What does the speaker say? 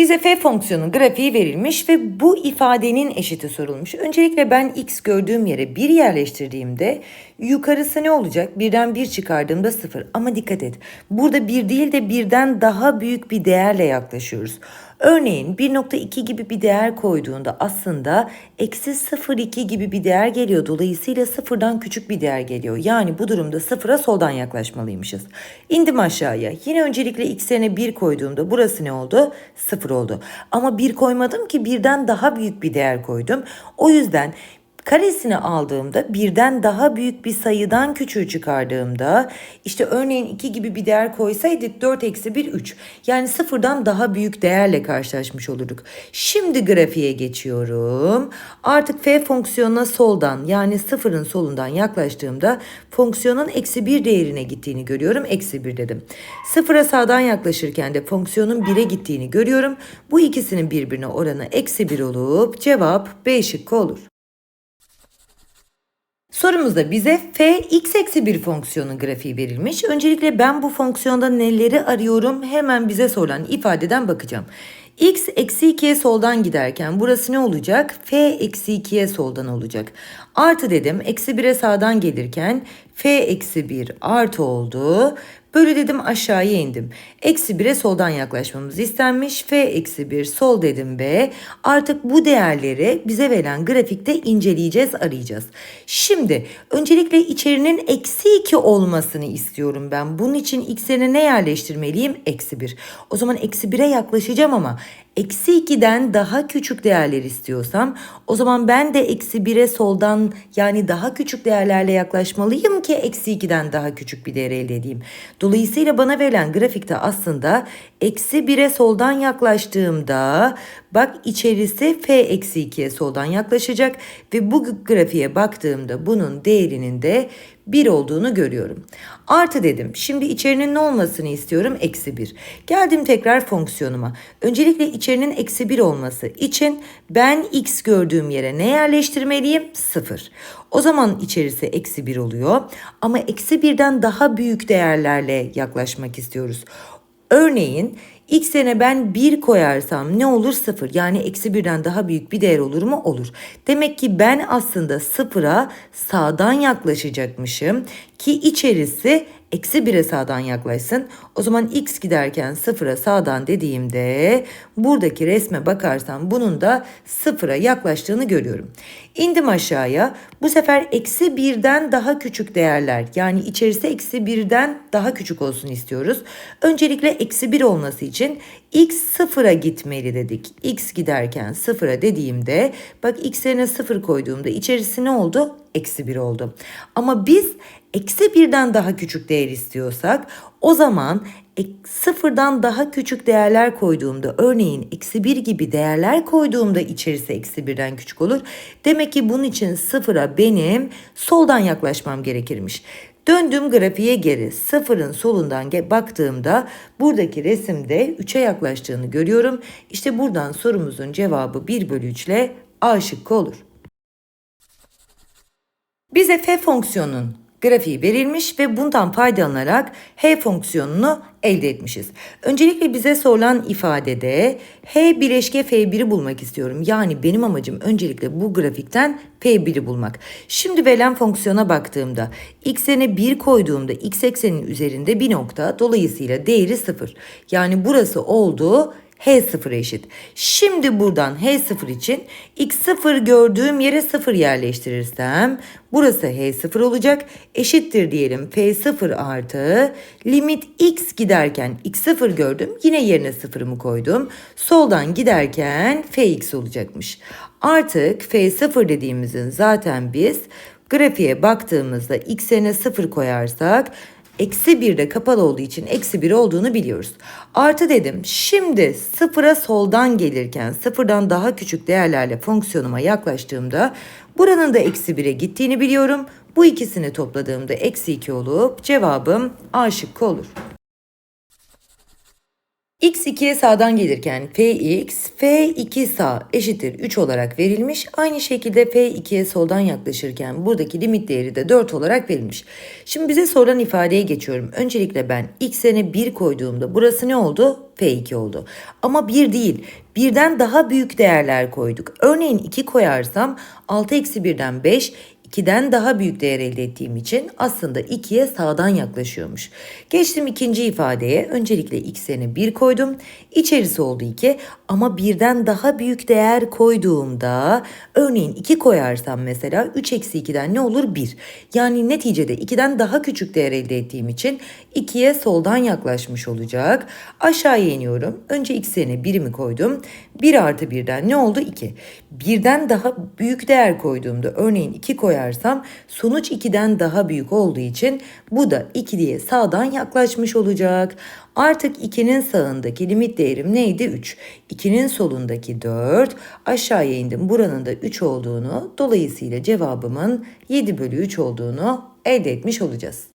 Bize f fonksiyonun grafiği verilmiş ve bu ifadenin eşiti sorulmuş. Öncelikle ben x gördüğüm yere 1 yerleştirdiğimde yukarısı ne olacak? Birden 1 çıkardığımda 0. Ama dikkat et. Burada 1 değil de birden daha büyük bir değerle yaklaşıyoruz. Örneğin 1.2 gibi bir değer koyduğunda aslında eksi 0.2 gibi bir değer geliyor. Dolayısıyla sıfırdan küçük bir değer geliyor. Yani bu durumda sıfıra soldan yaklaşmalıymışız. İndim aşağıya. Yine öncelikle x yerine 1 koyduğumda burası ne oldu? 0 oldu. Ama 1 koymadım ki birden daha büyük bir değer koydum. O yüzden karesini aldığımda birden daha büyük bir sayıdan küçüğü çıkardığımda işte örneğin 2 gibi bir değer koysaydık 4 eksi 1 3 yani sıfırdan daha büyük değerle karşılaşmış olurduk. Şimdi grafiğe geçiyorum. Artık f fonksiyonuna soldan yani sıfırın solundan yaklaştığımda fonksiyonun eksi 1 değerine gittiğini görüyorum. Eksi 1 dedim. Sıfıra sağdan yaklaşırken de fonksiyonun 1'e gittiğini görüyorum. Bu ikisinin birbirine oranı eksi 1 olup cevap B şıkkı olur. Sorumuzda bize f x eksi bir fonksiyonun grafiği verilmiş. Öncelikle ben bu fonksiyonda neleri arıyorum hemen bize sorulan ifadeden bakacağım. x eksi 2'ye soldan giderken burası ne olacak? f eksi 2'ye soldan olacak. Artı dedim eksi 1'e sağdan gelirken f eksi 1 artı oldu. Bölü dedim aşağıya indim. Eksi 1'e soldan yaklaşmamız istenmiş. F eksi 1 sol dedim B. Artık bu değerleri bize verilen grafikte inceleyeceğiz, arayacağız. Şimdi öncelikle içerinin eksi 2 olmasını istiyorum ben. Bunun için x'ine ne yerleştirmeliyim? Eksi 1. O zaman eksi 1'e yaklaşacağım ama eksi 2'den daha küçük değerler istiyorsam o zaman ben de eksi 1'e soldan yani daha küçük değerlerle yaklaşmalıyım ki eksi 2'den daha küçük bir değer elde edeyim. Dolayısıyla bana verilen grafikte aslında eksi 1'e soldan yaklaştığımda bak içerisi f eksi 2'ye soldan yaklaşacak ve bu grafiğe baktığımda bunun değerinin de 1 olduğunu görüyorum. Artı dedim. Şimdi içerinin ne olmasını istiyorum? Eksi 1. Geldim tekrar fonksiyonuma. Öncelikle içerinin eksi 1 olması için ben x gördüğüm yere ne yerleştirmeliyim? 0. O zaman içerisi eksi 1 oluyor. Ama eksi 1'den daha büyük değerlerle yaklaşmak istiyoruz. Örneğin x yerine ben 1 koyarsam ne olur 0 yani eksi 1'den daha büyük bir değer olur mu? Olur. Demek ki ben aslında 0'a sağdan yaklaşacakmışım ki içerisi eksi 1'e sağdan yaklaşsın. O zaman x giderken 0'a sağdan dediğimde buradaki resme bakarsam bunun da 0'a yaklaştığını görüyorum. İndim aşağıya. Bu sefer eksi 1'den daha küçük değerler yani içerisi eksi 1'den daha küçük olsun istiyoruz. Öncelikle eksi 1 olması için x sıfıra gitmeli dedik. x giderken sıfıra dediğimde bak x yerine sıfır koyduğumda içerisi ne oldu? Eksi 1 oldu. Ama biz eksi birden daha küçük değer istiyorsak o zaman sıfırdan daha küçük değerler koyduğumda örneğin eksi 1 gibi değerler koyduğumda içerisi eksi birden küçük olur. Demek ki bunun için sıfıra benim soldan yaklaşmam gerekirmiş. Döndüm grafiğe geri sıfırın solundan baktığımda buradaki resimde 3'e yaklaştığını görüyorum. İşte buradan sorumuzun cevabı 1 bölü 3 ile A şıkkı olur. Bize f fonksiyonun grafiği verilmiş ve bundan faydalanarak h fonksiyonunu elde etmişiz. Öncelikle bize sorulan ifadede h bileşke f1'i bulmak istiyorum. Yani benim amacım öncelikle bu grafikten f1'i bulmak. Şimdi verilen fonksiyona baktığımda x yerine 1 koyduğumda x eksenin üzerinde bir nokta dolayısıyla değeri 0. Yani burası oldu H0 eşit. Şimdi buradan H0 için x0 gördüğüm yere 0 yerleştirirsem burası H0 olacak. Eşittir diyelim F0 artı limit x giderken x0 gördüm. Yine yerine 0'ımı koydum. Soldan giderken Fx olacakmış. Artık F0 dediğimizin zaten biz grafiğe baktığımızda x yerine 0 koyarsak eksi 1 de kapalı olduğu için eksi 1 olduğunu biliyoruz. Artı dedim. Şimdi sıfıra soldan gelirken sıfırdan daha küçük değerlerle fonksiyonuma yaklaştığımda buranın da eksi 1'e gittiğini biliyorum. Bu ikisini topladığımda eksi 2 olup cevabım A şıkkı olur. X2'ye sağdan gelirken fx, f2 sağ eşittir 3 olarak verilmiş. Aynı şekilde f2'ye soldan yaklaşırken buradaki limit değeri de 4 olarak verilmiş. Şimdi bize sorulan ifadeye geçiyorum. Öncelikle ben x'e 1 koyduğumda burası ne oldu? F2 oldu. Ama 1 değil. Birden daha büyük değerler koyduk. Örneğin 2 koyarsam 6 eksi 1'den 5, 2'den daha büyük değer elde ettiğim için aslında 2'ye sağdan yaklaşıyormuş. Geçtim ikinci ifadeye. Öncelikle x yerine 1 koydum. İçerisi oldu 2 ama birden daha büyük değer koyduğumda örneğin 2 koyarsam mesela 3 eksi 2'den ne olur? 1. Yani neticede 2'den daha küçük değer elde ettiğim için 2'ye soldan yaklaşmış olacak. Aşağıya iniyorum. Önce x yerine 1'imi koydum. 1 artı 1'den ne oldu? 2. Birden daha büyük değer koyduğumda örneğin 2 koyarsam sonuç 2'den daha büyük olduğu için bu da 2 diye sağdan yaklaşmış olacak. Artık 2'nin sağındaki limit değerim neydi? 3. 2'nin solundaki 4. Aşağıya indim. Buranın da 3 olduğunu dolayısıyla cevabımın 7 bölü 3 olduğunu elde etmiş olacağız.